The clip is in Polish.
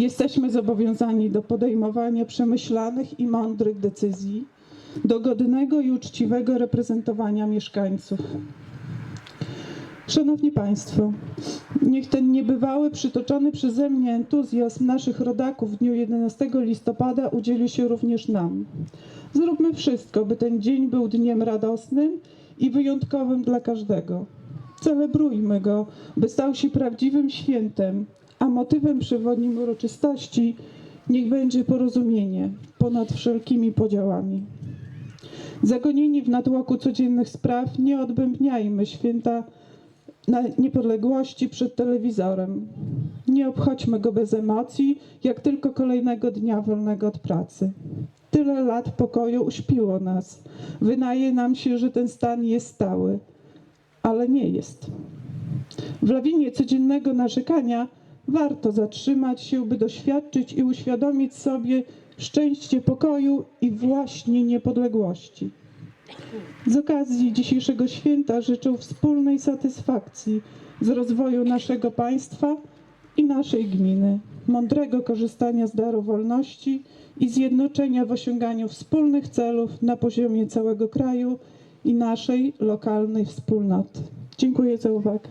Jesteśmy zobowiązani do podejmowania przemyślanych i mądrych decyzji, do godnego i uczciwego reprezentowania mieszkańców. Szanowni Państwo, niech ten niebywały, przytoczony przeze mnie entuzjazm naszych rodaków w dniu 11 listopada udzieli się również nam. Zróbmy wszystko, by ten dzień był dniem radosnym i wyjątkowym dla każdego. Celebrujmy go, by stał się prawdziwym świętem, a motywem przewodnim uroczystości niech będzie porozumienie ponad wszelkimi podziałami. Zagonieni w natłoku codziennych spraw, nie odbębniajmy święta niepodległości przed telewizorem. Nie obchodźmy go bez emocji, jak tylko kolejnego dnia wolnego od pracy. Tyle lat pokoju uśpiło nas. Wydaje nam się, że ten stan jest stały, ale nie jest. W lawinie codziennego narzekania warto zatrzymać się, by doświadczyć i uświadomić sobie szczęście pokoju i właśnie niepodległości. Z okazji dzisiejszego święta życzę wspólnej satysfakcji z rozwoju naszego państwa i naszej gminy, mądrego korzystania z daru wolności i zjednoczenia w osiąganiu wspólnych celów na poziomie całego kraju i naszej lokalnej wspólnoty. Dziękuję za uwagę.